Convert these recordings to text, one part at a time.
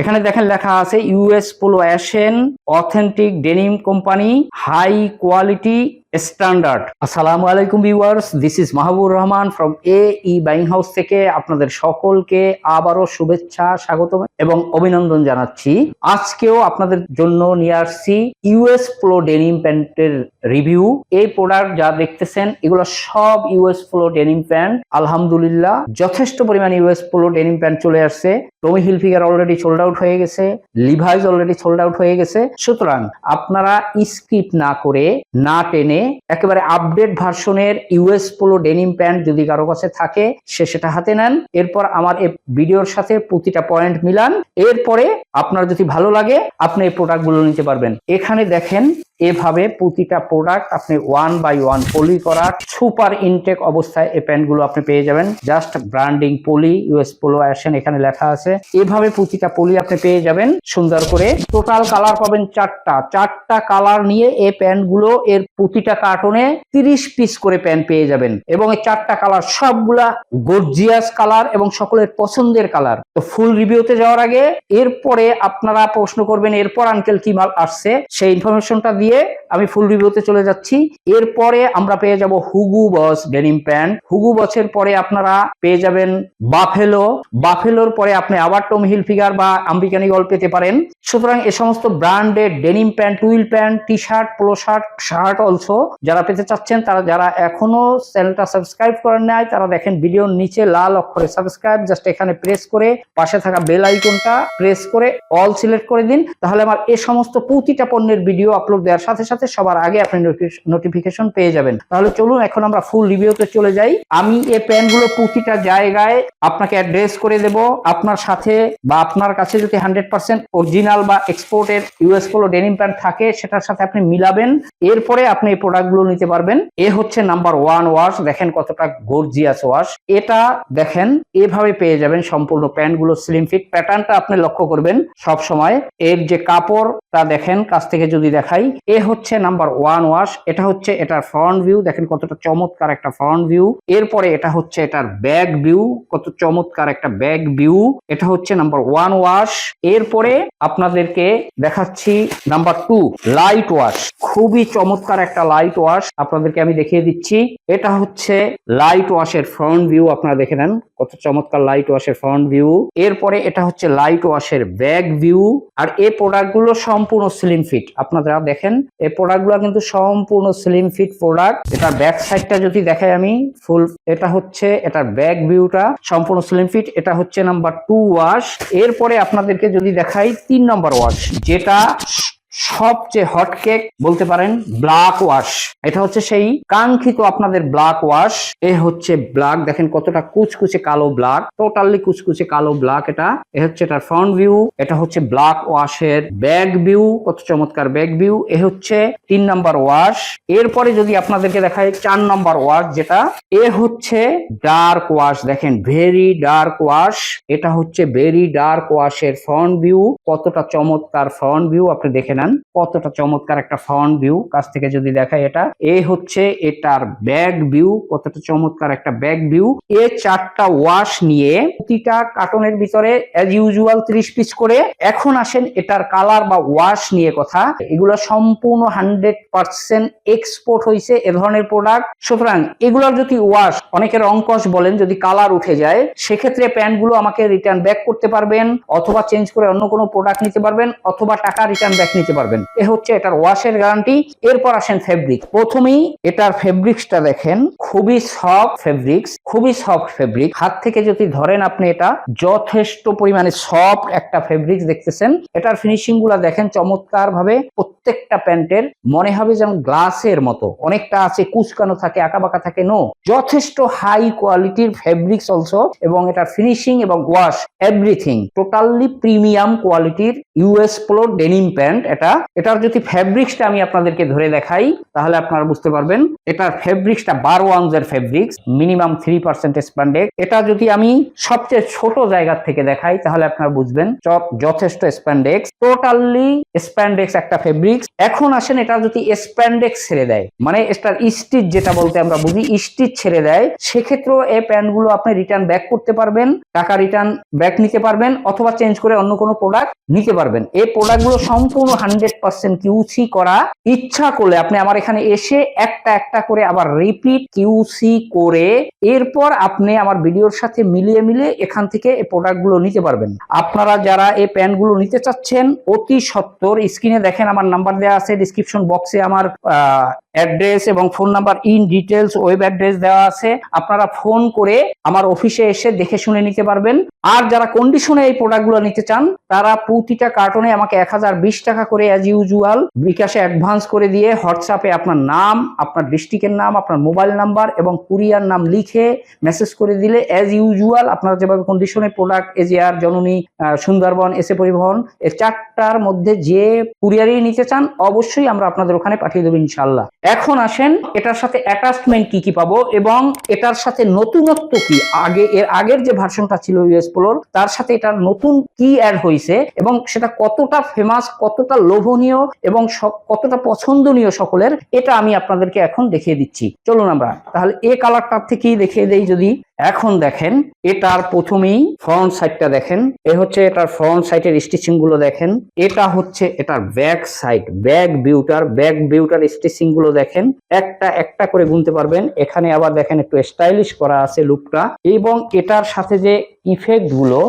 এখানে দেখেন লেখা আছে US Polo Assn authentic denim company high quality standard. আসসালামু আলাইকুম viewers, this is Mahbur Rahman from A E buying house থেকে আপনাদের সকলকে আবারও শুভেচ্ছা স্বাগত এবং অভিনন্দন জানাচ্ছি। আজকেও আপনাদের জন্য নিয়ে আসছি ইউএস পোলো ডেনিম প্যান্টের রিভিউ। এই প্রোডাক্ট যা দেখতেছেন, এগুলো সব ইউএস পোলো ডেনিম প্যান্ট। আলহামদুলিল্লাহ, যথেষ্ট পরিমাণ ইউএস পোলো ডেনিম প্যান্ট চলে আসছে। Tommy Hilfiger already sold out হয়ে গেছে লিভাইজ অলরেডি সোল্ড আউট হয়ে গেছে। সুতরাং আপনারা স্কিপ না করে, না টেনে একেবারে আপডেট ভার্সনের ইউএস পোলো ডেনিম প্যান্ট যদি কারও কাছে থাকে, সে সেটা হাতে নেন। এরপর আমার এই ভিডিওর সাথে প্রতিটা পয়েন্ট মিলান। এরপরে আপনার যদি ভালো লাগে, আপনি এই প্রোডাক্টগুলো নিতে পারবেন। এখানে দেখেন এভাবে প্রতিটা প্রোডাক্ট আপনি ওয়ান বাই ওয়ান পলি করা সুপার ইনটেক অবস্থায় এই প্যান্টগুলো আপনি পেয়ে যাবেন। Just branding poly US Polo Assn এখানে লেখা আছে। এভাবে প্রতিটা পলি আপনি পেয়ে যাবেন। সুন্দর করে টোটাল কালার পাবেন চারটা। চারটা কালার নিয়ে এই প্যান্টগুলো এর প্রতিটা কার্টনে তিরিশ পিস করে প্যান্ট পেয়ে যাবেন। এবং এই চারটা কালার সবগুলা গর্জিয়াস কালার এবং সকলের পছন্দের কালার তো ফুল রিভিউতে যাওয়ার আগে এরপরে আপনারা প্রশ্ন করবেন, এরপর আঙ্কেল কি মাল আসছে? সেই ইনফরমেশনটা দিয়ে আমি ফুল রিভিউতে চলে যাচ্ছি। এরপরে আমরা পেয়ে যাব হুগু বস ডেনিম প্যান্ট হুগু বসের পরে আপনারা পেয়ে যাবেন বাফেলো বাফেলোর পরে আপনি আবার টম হিল ফিগার বা আম্বিকানি গল পেতে পারেন। সুতরাং এ সমস্ত branded denim pant twill pant T shirt polo shirt shirt also যারা পেতে চাচ্ছেন, তারা যারা এখনও চ্যানেলটা সাবস্ক্রাইব করেন নাই, তারা দেখেন ভিডিওর নিচে লাল অক্ষরে সাবস্ক্রাইব জাস্ট এখানে প্রেস করে পাশে থাকা বেল আইকনটা প্রেস করে অল সিলেক্ট করে দিন। তাহলে আমার এ সমস্ত প্রতিটা পণ্যের ভিডিও আপলোড দেওয়ার সাথে সাথে সবার আগে আপনি নোটিফিকেশন পেয়ে যাবেন। তাহলে চলুন, এখন আমরা ফুল রিভিউতে চলে যাই। আমি এই প্যান্টগুলো প্রতিটা জায়গায় আপনাকে অ্যাড্রেস করে দেব। আপনার সাথে বা আপনার কাছে যদি হান্ড্রেড পার্সেন্ট অরিজিনাল বা এক্সপোর্টের ইউএস পোলো ডেনিম প্যান্ট থাকে, সেটার সাথে আপনি মিলাবেন। এরপরে আপনি এই প্রোডাক্টগুলো নিতে পারবেন। এ হচ্ছে নাম্বার ওয়ান ওয়াশ দেখেন কতটা গর্জিয়াস ওয়াশ এটা দেখেন, এভাবে পেয়ে যাবেন সম্পূর্ণ প্যান্টগুলো স্লিম ফিট প্যাটার্নটা আপনি লক্ষ্য করবেন সব সময় এর যে কাপড়টা দেখেন, কাছ থেকে যদি দেখাই এ হচ্ছে নাম্বার ওয়ান ওয়াশ, এটা হচ্ছে এটার ফ্রন্ট ভিউ দেখেন কতটা চমৎকার একটা ফ্রন্ট ভিউ এরপরে এটা হচ্ছে এটার ব্যাক ভিউ কত চমৎকার একটা ব্যাক ভিউ এটা হচ্ছে নাম্বার ওয়ান ওয়াশ। এরপরে আপনাদেরকে দেখাচ্ছি নাম্বার টু লাইট ওয়াশ খুবই চমৎকার একটা লাইট ওয়াশ আপনাদেরকে আমি দেখিয়ে দিচ্ছি। এটা হচ্ছে লাইট ওয়াশের ফ্রন্ট ভিউ আপনারা দেখে নেন কত চমৎকার লাইট ওয়াশের ফ্রন্ট ভিউ এরপরে এটা হচ্ছে লাইট ওয়াশের ব্যাক ভিউ আর এই প্রোডাক্টগুলো সম্পূর্ণ স্লিম ফিট আপনারা দেখেন এই প্রোডাক্টগুলো কিন্তু সম্পূর্ণ স্লিম ফিট প্রোডাক্ট এটা ব্যাক সাইডটা যদি দেখাই আমি ফুল এটা হচ্ছে, এটার ব্যাক ভিউটা সম্পূর্ণ স্লিম ফিট এটা হচ্ছে নাম্বার টু ওয়াশ এরপরে আপনাদেরকে যদি দেখাই, তিন নম্বর ওয়াশ যেটা সবচেয়ে হট কেক বলতে পারেন ব্ল্যাক ওয়াশ এটা হচ্ছে সেই কাঙ্ক্ষিত আপনাদের ব্ল্যাক ওয়াশ এ হচ্ছে ব্ল্যাক দেখেন কতটা কুচকুচে কালো ব্ল্যাক টোটালি কুচকুচে কালো ব্ল্যাক এটা। এ হচ্ছে এটার ফ্রন্ট ভিউ এটা হচ্ছে ব্ল্যাক ওয়াশের ব্যাক ভিউ কত চমৎকার ব্যাক ভিউ এ হচ্ছে তিন নাম্বার ওয়াশ এরপরে যদি আপনাদেরকে দেখায় চার নাম্বার ওয়াশ যেটা, এ হচ্ছে ডার্ক ওয়াশ দেখেন ভেরি ডার্ক ওয়াশ এটা হচ্ছে ভেরি ডার্ক ওয়াশের ফ্রন্ট ভিউ কতটা চমৎকার ফ্রন্ট ভিউ আপনি দেখে নেন কতটা চমৎকার একটা ফ্রন্ট ভিউ কাছ থেকে যদি দেখায় এটা। এ হচ্ছে এটার ব্যাক ভিউ কতটা চমৎকার একটা ব্যাক ভিউ এ চারটা ওয়াশ নিয়ে প্রতিটা কার্টনের ভিতরে অ্যাজ ইউজুয়াল ত্রিশ পিস করে এখন আসেন এটার কালার বা ওয়াশ নিয়ে কথা। এগুলো সম্পূর্ণ হান্ড্রেড পার্সেন্ট এক্সপোর্ট হয়েছে এ ধরনের প্রোডাক্ট সুতরাং এগুলোর যদি ওয়াশ অনেকের অঙ্কশ বলেন যদি কালার উঠে যায়, সেক্ষেত্রে প্যান্টগুলো আমাকে রিটার্ন ব্যাক করতে পারবেন, অথবা চেঞ্জ করে অন্য কোনো প্রোডাক্ট নিতে পারবেন, অথবা টাকা রিটার্ন ব্যাক নিতে পারবেন। এ হচ্ছে এটার ওয়াশের গ্যারান্টি এরপর আসেন ফেব্রিক প্রথমেই এটার ফেব্রিক্সটা দেখেন। খুবই সফট ফেব্রিক্স খুবই সফট ফেব্রিক হাত থেকে যদি ধরেন আপনি এটা, যথেষ্ট পরিমাণে সফট একটা ফেব্রিক্স দেখতেছেন। এটার ফিনিশিংগুলা দেখেন চমৎকার ভাবে প্রত্যেকটা প্যান্টের। মনে হবে যেমন গ্লাসের মতো। অনেকটা আছে, কুচকানো থাকে, আঁকাবাঁকা থাকে নো যথেষ্ট হাই কোয়ালিটির ফেব্রিক্স অলসো এবং এটার ফিনিশিং এবং ওয়াশ এভরিথিং টোটালি প্রিমিয়াম কোয়ালিটির ইউএস পোলো ডেনিম প্যান্ট এটা একটা এটার যদি ফ্যাব্রিক্সটা আমি আপনাদেরকে ধরে দেখাই, তাহলে আপনারা বুঝতে পারবেন, এটার ফেব্রিক্সটা বারো ওয়ান্সের fabrics minimum three percent spandex এটা যদি আমি সবচেয়ে ছোট জায়গা থেকে দেখাই, তাহলে আপনারা বুঝবেন যথেষ্ট স্প্যান্ডেক্স টোটালি স্প্যান্ডেক্স একটা ফেব্রিক্স এখন আসেন, এটা যদি স্প্যান্ডেক্স ছেড়ে দেয় মানে এটার স্টিচ যেটা বলতে আমরা বুঝি স্টিচ ছেড়ে দেয়, সেক্ষেত্রেও এই প্যান্টগুলো আপনি রিটার্ন ব্যাক করতে পারবেন, টাকা রিটার্ন ব্যাক নিতে পারবেন, অথবা চেঞ্জ করে অন্য কোনো প্রোডাক্ট নিতে পারবেন। এই প্রোডাক্টগুলো সম্পূর্ণ হান্ড্রেড পার্সেন্ট কিউসি করা। ইচ্ছা করলে আপনি আমার এখানে এসে একটা একটা করে আবার রিপিট কিউসি করে এরপর আপনি আমার ভিডিওর সাথে মিলিয়ে মিলিয়ে এখান থেকে এই প্রোডাক্টগুলো নিতে পারবেন। আপনারা যারা এই প্যান্টগুলো নিতে চাচ্ছেন, অতি সত্তর স্ক্রিনে দেখেন আমার নাম্বার দেওয়া আছে ডিসক্রিপশন বক্সে আমার অ্যাড্রেস এবং phone number in details web address দেওয়া আছে। আপনারা ফোন করে আমার অফিসে এসে দেখে শুনে নিতে পারবেন। আর যারা কন্ডিশনে এই প্রোডাক্টগুলো নিতে চান, তারা প্রতিটা কার্টনে আমাকে এক হাজার বিশ টাকা করে অ্যাজ ইউজুয়াল বিকাশে অ্যাডভান্স করে দিয়ে হোয়াটসঅ্যাপে আপনার নাম, আপনার ডিস্ট্রিক্টের নাম, আপনার মোবাইল নাম্বার এবং কুরিয়ার নাম লিখে মেসেজ করে দিলে অ্যাজ ইউজুয়াল আপনারা যেভাবে কন্ডিশনে প্রোডাক্ট এজিআর জননী সুন্দরবন, এসে পরিবহন এই চারটার মধ্যে যে কুরিয়ারই নিতে চান, অবশ্যই আমরা আপনাদের ওখানে পাঠিয়ে দেবো ইনশাল্লাহ এখন আসেন, এটার সাথে অ্যাটাচমেন্ট কি কি পাবো এবং এটার সাথে নতুনত্ব কি? আগে, এর আগের যে ভার্সনটা ছিল ইউএস পোলোর তার সাথে এটার নতুন কি অ্যাড হয়েছে এবং সেটা কতটা ফেমাস কতটা লোভনীয় এবং কতটা পছন্দনীয় সকলের, এটা আমি আপনাদেরকে এখন দেখিয়ে দিচ্ছি। চলুন আমরা, তাহলে এ কালারটার থেকেই দেখিয়ে দেই যদি। এখন দেখেন, এটার প্রথমেই ফ্রন্ট সাইডটা দেখেন। এ হচ্ছে এটার ফ্রন্ট সাইডের স্টিচিংগুলো দেখেন। এটা হচ্ছে এটার ব্যাক সাইড ব্যাক বিউটার ব্যাক বিউটার স্টিচিংগুলো দেখেন। একটা একটা করে গুনতে পারবেন। এখানে আবার দেখেন একটু স্টাইলিশ করা আছে লুকটা এবং এটার সাথে যে ইফেক্টগুলো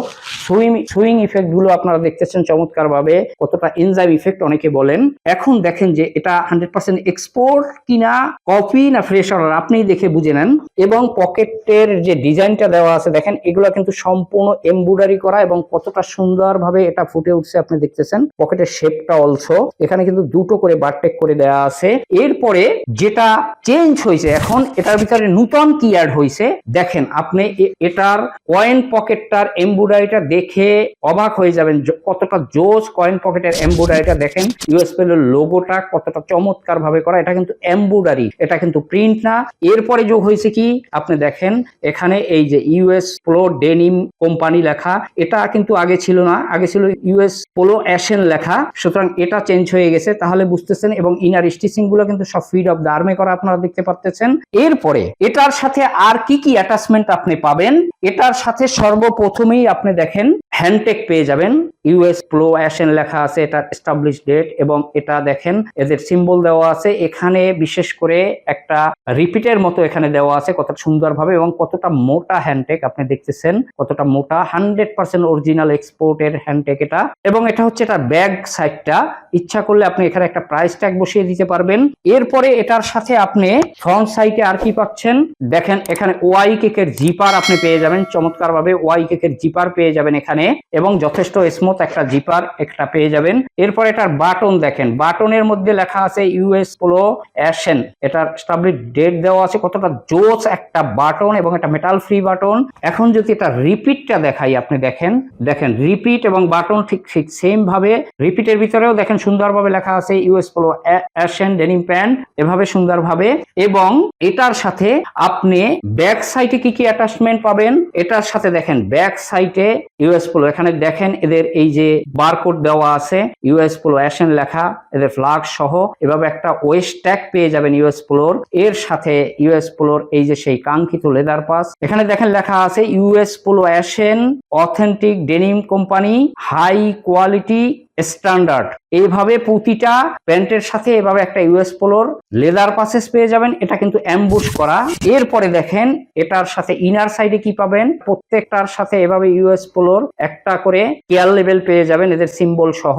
সুইং সুইং ইফেক্টগুলো আপনারা দেখতেছেন চমৎকার ভাবে কতটা এনজাইম ইফেক্ট অনেকে বলেন। এখন দেখেন যে এটা হান্ড্রেড পার্সেন্ট এক্সপোর্ট কিনা কপি না ফ্রেশ অর্ডার আপনি দেখে বুঝে নেন। এবং পকেটের যে ডিজাইনটা দেওয়া আছে, দেখেন এগুলো কিন্তু সম্পূর্ণ এমব্রয়ডারি করা এবং কতটা সুন্দরভাবে এটা ফুটে উঠছে আপনি দেখতেছেন। পকেটের শেপটা অলসো এখানে কিন্তু দুটো করে বারটেক করে দেওয়া আছে। এরপরে যেটা চেঞ্জ হয়েছে এখন, এটার ভিতরে নূতন কি অ্যাড হয়েছে। দেখেন আপনি এটার কয়েন পকেটটার এমব্রয়ডারিটা দেখে অবাক হয়ে যাবেন কতটা জোস কয়েন পকেটের এমব্রয়ডারিটা দেখেন। ইউএসপেল এর লোগোটা কতটা চমৎকার ভাবে করা, এটা কিন্তু এমব্রয়ডারি এটা কিন্তু প্রিন্ট না। এরপরে যোগ হয়েছে কি? আপনি দেখেন, এখানে এই যে ইউএস পোলো ডেনিম কোম্পানি লেখা, এটা কিন্তু আগে ছিল না, আগে ছিল ইউএস পোলো অ্যাশেন লেখা। সুতরাং এটা চেঞ্জ হয়ে গেছে, তাহলে বুঝতেছেন, এবং ইনার স্টিচিংগুলো কিন্তু সব ফিড অফ দ্য আর্মে করা আপনারা দেখতে পারতেছেন। এরপরে, এটার সাথে আর কি কি অ্যাটাচমেন্ট আপনি পাবেন? এটার সাথে সর্বপ্রথমেই আপনি দেখেন হ্যান্ডটেক পেয়ে যাবেন। ইউএস প্লো অ্যাশন লেখা আছে, এটা এস্টাবলিশ ডেট এবং এটা দেখেন, এদের সিম্বল দেওয়া আছে। এখানে বিশেষ করে একটা রিপিটের মতো এখানে দেওয়া আছে কত সুন্দরভাবে এবং কতটা মোটা হ্যান্ডটেক আপনি দেখতেছেন, কতটা মোটা হান্ড্রেড পার্সেন্ট অরিজিনাল এক্সপোর্টের হ্যান্ডটেক এটা। এবং এটা হচ্ছে এটা ব্যাগ সাইডটা ইচ্ছা করলে আপনি এখানে একটা প্রাইস ট্যাগ বসিয়ে দিতে পারবেন। এরপরে এটার সাথে আপনি ফ্রন্ট সাইডে আর কি পাচ্ছেন? দেখেন, এখানে ওয়াই কেকের জিপার আপনি পেয়ে যাবেন। চমৎকার ভাবে ওয়াই কেকের জিপার পেয়ে যাবেন এখানে এবং যথেষ্ট স্মুথ একটা জিপার একটা পেয়ে যাবেন। এরপর এটার বাটন দেখেন। বাটনের মধ্যে লেখা আছে ইউএস পোলো অ্যাশেন এটার স্টাবলিশ ডেট দেওয়া আছে। কতটা জোস একটা বাটন এবং এটা মেটাল ফ্রি বাটন এখন যদি এটা রিপিটটা দেখাই আপনি দেখেন। দেখেন রিপিট এবং বাটন ঠিক ঠিক সেম ভাবে রিপিটের ভিতরেও দেখেন সুন্দরভাবে লেখা আছে US Polo Assn denim pant এভাবে সুন্দরভাবে। এবং এটার সাথে আপনি ব্যাক সাইডে কি কি অ্যাটাচমেন্ট পাবেন? এটার সাথে দেখেন ব্যাক সাইডে ইউএস পোলো এখানে দেখেন এদের এই যে বারকোড দেওয়া আছে ইউএস পোলো অ্যাশন লেখা, এদের ফ্লাগ সহ, এভাবে একটা ওয়েস্ট ট্যাগ পেয়ে যাবেন ইউএস পোলোর এর সাথে ইউএস পোলোর এই যে সেই কাঙ্ক্ষিত লেদার পাস এখানে দেখেন লেখা আছে US Polo Assn authentic denim company high quality standard এইভাবে প্রতিটা প্যান্টের সাথে এভাবে একটা ইউএস পোলোর লেদার পাসেস পেয়ে যাবেন, এটা কিন্তু অ্যাম্বুশ করা। এরপরে দেখেন, এটার সাথে ইনার সাইডে কি পাবেন? প্রত্যেকটার সাথে এভাবে ইউএস পোলোর একটা করে কেয়ার লেভেল পেয়ে যাবেন, এদের সিম্বল সহ।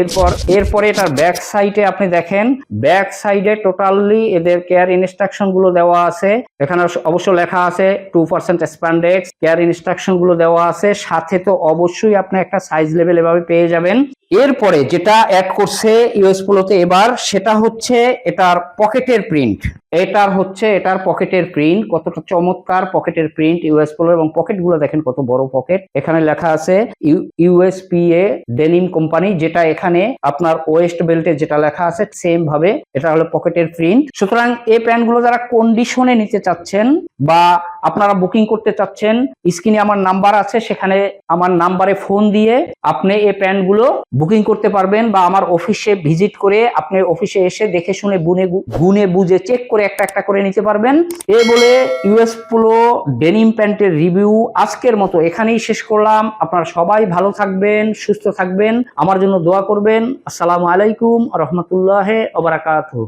এরপর, এরপরে এটার ব্যাক সাইডে আপনি দেখেন ব্যাক সাইডে টোটালি এদের কেয়ার ইনস্ট্রাকশনগুলো দেওয়া আছে। এখানে অবশ্য লেখা আছে টু পার্সেন্ট স্প্যান্ডেক্স কেয়ার ইনস্ট্রাকশনগুলো দেওয়া আছে। সাথে তো অবশ্যই আপনি একটা সাইজ লেভেল এভাবে পেয়ে যাবেন। এরপরে যেটা অ্যাড করছে ইউএস পোলোতে এবার সেটা হচ্ছে এটার পকেটের প্রিন্ট এটার হচ্ছে, এটার পকেটের প্রিন্ট কতটা চমৎকার পকেটের প্রিন্ট ইউএস পোলো এবং পকেটগুলো দেখেন কত বড় পকেট। এখানে লেখা আছে ইউএসপিএ ডেনিম কোম্পানি যেটা এখানে আপনার ওয়েস্ট বেল্টে যেটা লেখা আছে সেম ভাবে এটা হলো পকেটের প্রিন্ট সুতরাং এই প্যান্টগুলো যারা কন্ডিশনে নিতে চাচ্ছেন বা আপনারা বুকিং করতে চাচ্ছেন স্ক্রিনে আমার নাম্বার আছে, সেখানে আমার নাম্বারে ফোন দিয়ে আপনি এই প্যান্টগুলো বুকিং করতে পারবেন বা আমার অফিসে ভিজিট করে আপনি অফিসে এসে দেখে শুনে, গুনে গুনে বুঝে চেক করে একটা একটা করে নিতে পারবেন। এ বলে ইউএস পোলো ডেনিম প্যান্টের রিভিউ আজকের মতো এখানেই শেষ করলাম। আপনারা সবাই ভালো থাকবেন, সুস্থ থাকবেন, আমার জন্য দোয়া করবেন। আসসালামু আলাইকুম রহমতুল্লাহ ওবরাকাতুহ